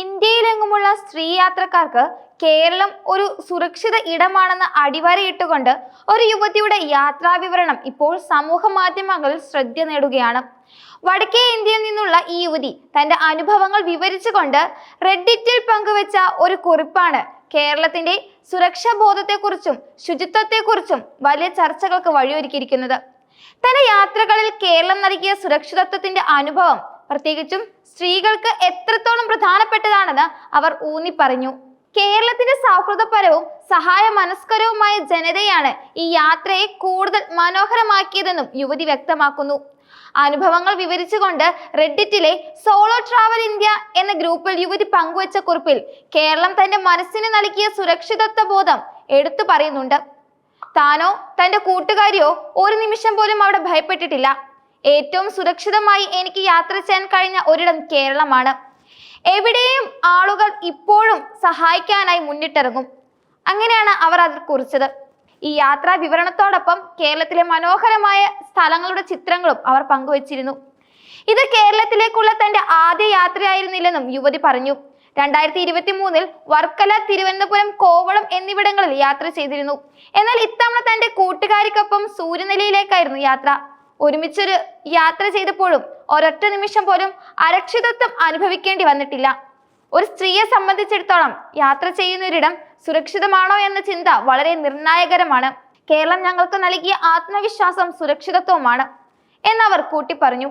ഇന്ത്യയിലെങ്ങുമുള്ള സ്ത്രീ യാത്രക്കാർക്ക് കേരളം ഒരു സുരക്ഷിത ഇടമാണെന്ന് അടിവരയിട്ടുകൊണ്ട് ഒരു യുവതിയുടെ യാത്രാവിവരണം ഇപ്പോൾ സമൂഹ മാധ്യമങ്ങളിൽ ശ്രദ്ധ നേടുകയാണ്. വടക്കേ ഇന്ത്യയിൽ നിന്നുള്ള ഈ യുവതി തന്റെ അനുഭവങ്ങൾ വിവരിച്ചുകൊണ്ട് റെഡിറ്റിൽ പങ്കുവെച്ച ഒരു കുറിപ്പാണ്. കേരളത്തിന്റെ സുരക്ഷാ ബോധത്തെക്കുറിച്ചും ശുചിത്വത്തെക്കുറിച്ചും വലിയ ചർച്ചകൾക്ക് വഴിയൊരുക്കിയിരിക്കുന്നത്. തന്റെ യാത്രകളിൽ കേരളം നൽകിയ സുരക്ഷിതത്വത്തിന്റെ അനുഭവം പ്രത്യേകിച്ചും സ്ത്രീകൾക്ക് എത്രത്തോളം പ്രധാനപ്പെട്ടതാണെന്ന് അവർ ഊന്നി പറഞ്ഞു കേരളത്തിന്റെ സൗഹൃദപരവും സഹായ മനസ്കരവുമായ ജനതയാണ് ഈ യാത്രയെ കൂടുതൽ മനോഹരമാക്കിയതെന്നും യുവതി വ്യക്തമാക്കുന്നു. അനുഭവങ്ങൾ വിവരിച്ചുകൊണ്ട് റെഡിറ്റിലെ സോളോ ട്രാവൽ ഇന്ത്യ എന്ന ഗ്രൂപ്പിൽ യുവതി പങ്കുവച്ച കുറിപ്പിൽ കേരളം തന്റെ മനസ്സിന് നൽകിയ സുരക്ഷിതത്വ ബോധം എടുത്തു പറയുന്നുണ്ട്. താനോ തന്റെ കൂട്ടുകാരിയോ ഒരു നിമിഷം പോലും അവിടെ ഭയപ്പെട്ടിട്ടില്ല. ഏറ്റവും സുരക്ഷിതമായി എനിക്ക് യാത്ര ചെയ്യാൻ കഴിഞ്ഞ ഒരിടം കേരളമാണ്. എവിടെയും ആളുകൾ ഇപ്പോഴും സഹായിക്കാനായി മുന്നിട്ടിറങ്ങും. അങ്ങനെയാണ് അവർ അത് കുറിച്ചത്. ഈ യാത്രാ വിവരണത്തോടൊപ്പം കേരളത്തിലെ മനോഹരമായ സ്ഥലങ്ങളുടെ ചിത്രങ്ങളും അവർ പങ്കുവച്ചിരുന്നു. ഇത് കേരളത്തിലേക്കുള്ള തന്റെ ആദ്യ യാത്രയായിരുന്നില്ലെന്നും യുവതി പറഞ്ഞു. രണ്ടായിരത്തി ഇരുപത്തി മൂന്നിൽ വർക്കല തിരുവനന്തപുരം കോവളം എന്നിവിടങ്ങളിൽ യാത്ര ചെയ്തിരുന്നു. എന്നാൽ ഇത്തവണ തന്റെ കൂട്ടുകാരിക്കൊപ്പം സൂര്യനിലയിലേക്കായിരുന്നു യാത്ര. ഒരുമിച്ചൊരു യാത്ര ചെയ്തപ്പോഴും ഒരൊറ്റ നിമിഷം പോലും അരക്ഷിതത്വം അനുഭവിക്കേണ്ടി വന്നിട്ടില്ല. ഒരു സ്ത്രീയെ സംബന്ധിച്ചിടത്തോളം യാത്ര ചെയ്യുന്നൊരിടം സുരക്ഷിതമാണോ എന്ന ചിന്ത വളരെ നിർണായകരമാണ്. കേരളം ഞങ്ങൾക്ക് നൽകിയ ആത്മവിശ്വാസം സുരക്ഷിതത്വമാണ് എന്നവർ കൂട്ടിപ്പറഞ്ഞു.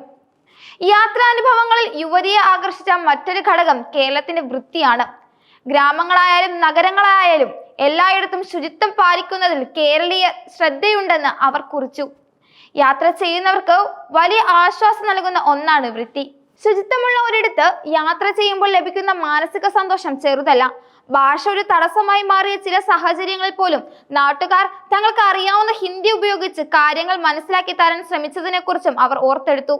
യാത്രാനുഭവങ്ങളിൽ യുവതിയെ ആകർഷിച്ച മറ്റൊരു ഘടകം കേരളത്തിന്റെ വൃത്തിയാണ്. ഗ്രാമങ്ങളായാലും നഗരങ്ങളായാലും എല്ലായിടത്തും ശുചിത്വം പാലിക്കുന്നതിൽ കേരളീയ ശ്രദ്ധയുണ്ടെന്ന് അവർ കുറിച്ചു. യാത്ര ചെയ്യുന്നവർക്ക് വലിയ ആശ്വാസം നൽകുന്ന ഒന്നാണ് വൃത്തി. ശുചിത്വമുള്ള ഒരിടത്ത് യാത്ര ചെയ്യുമ്പോൾ ലഭിക്കുന്ന മാനസിക സന്തോഷം ചെറുതല്ല. ഭാഷ ഒരു തടസ്സമായി മാറിയ ചില സാഹചര്യങ്ങളിൽ പോലും നാട്ടുകാർ തങ്ങൾക്ക് അറിയാവുന്ന ഹിന്ദി ഉപയോഗിച്ച് കാര്യങ്ങൾ മനസ്സിലാക്കി തരാൻ ശ്രമിച്ചതിനെ കുറിച്ചും അവർ ഓർത്തെടുത്തു.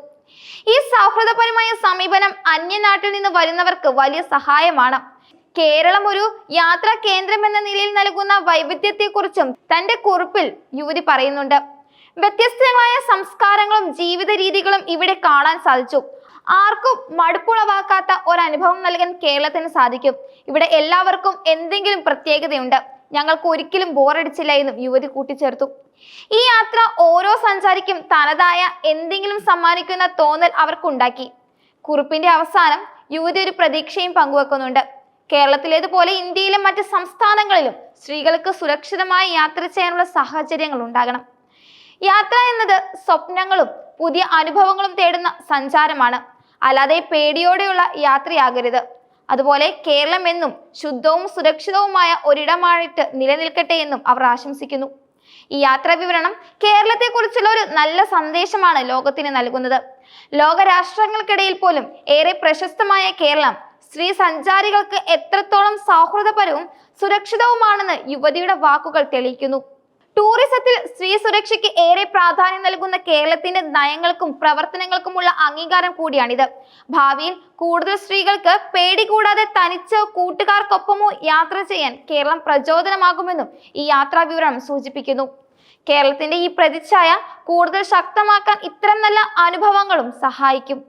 ഈ സൗഹൃദപരമായ സമീപനം അന്യനാട്ടിൽ നിന്ന് വരുന്നവർക്ക് വലിയ സഹായമാണ്. കേരളം ഒരു യാത്രാ കേന്ദ്രം എന്ന നിലയിൽ നൽകുന്ന വൈവിധ്യത്തെക്കുറിച്ചും തന്റെ കുറിപ്പിൽ യുവതി പറയുന്നുണ്ട്. വ്യത്യസ്തങ്ങളായ സംസ്കാരങ്ങളും ജീവിത രീതികളും ഇവിടെ കാണാൻ സാധിച്ചു. ആർക്കും മടുപ്പുളവാക്കാത്ത ഒരു അനുഭവം നൽകാൻ കേരളത്തിന് സാധിക്കും. ഇവിടെ എല്ലാവർക്കും എന്തെങ്കിലും പ്രത്യേകതയുണ്ട്. ഞങ്ങൾക്ക് ഒരിക്കലും ബോറടിച്ചില്ല എന്നും യുവതി കൂട്ടിച്ചേർത്തു. ഈ യാത്ര ഓരോ സഞ്ചാരിക്കും തനതായ എന്തെങ്കിലും സമ്മാനിക്കുന്ന തോന്നൽ അവർക്കുണ്ടാക്കി. കുറിപ്പിന്റെ അവസാനം യുവതി ഒരു പ്രതീക്ഷയും പങ്കുവെക്കുന്നുണ്ട്. കേരളത്തിലേതുപോലെ ഇന്ത്യയിലെ മറ്റ് സംസ്ഥാനങ്ങളിലും സ്ത്രീകൾക്ക് സുരക്ഷിതമായി യാത്ര ചെയ്യാനുള്ള സാഹചര്യങ്ങൾ ഉണ്ടാകണം. യാത്ര എന്നത് സ്വപ്നങ്ങളും പുതിയ അനുഭവങ്ങളും തേടുന്ന സഞ്ചാരമാണ്. അല്ലാതെ പേടിയോടെയുള്ള യാത്രയാകരുത്. അതുപോലെ കേരളം എന്നും ശുദ്ധവും സുരക്ഷിതവുമായ ഒരിടമായിട്ട് നിലനിൽക്കട്ടെ എന്നും അവർ ആശംസിക്കുന്നു. ഈ യാത്രാ വിവരണം കേരളത്തെക്കുറിച്ചുള്ള ഒരു നല്ല സന്ദേശമാണ് ലോകത്തിന് നൽകുന്നത്. ലോകരാഷ്ട്രങ്ങൾക്കിടയിൽ പോലും ഏറെ പ്രശസ്തമായ കേരളം സ്ത്രീ സഞ്ചാരികൾക്ക് എത്രത്തോളം സൗഹൃദപരവും സുരക്ഷിതവുമാണെന്ന് യുവതിയുടെ വാക്കുകൾ തെളിയിക്കുന്നു. ടൂറിസത്തിൽ സ്ത്രീ സുരക്ഷയ്ക്ക് ഏറെ പ്രാധാന്യം നൽകുന്ന കേരളത്തിന്റെ നയങ്ങൾക്കും പ്രവർത്തനങ്ങൾക്കുമുള്ള അംഗീകാരം കൂടിയാണിത്. ഭാവിയിൽ കൂടുതൽ സ്ത്രീകൾക്ക് പേടി കൂടാതെ തനിച്ചോ കൂട്ടുകാർക്കൊപ്പമോ യാത്ര ചെയ്യാൻ കേരളം പ്രചോദനമാകുമെന്നും ഈ യാത്രാ വിവരണം സൂചിപ്പിക്കുന്നു. കേരളത്തിന്റെ ഈ പ്രതിച്ഛായ കൂടുതൽ ശക്തമാക്കാൻ ഇത്തരം നല്ല അനുഭവങ്ങളും സഹായിക്കും.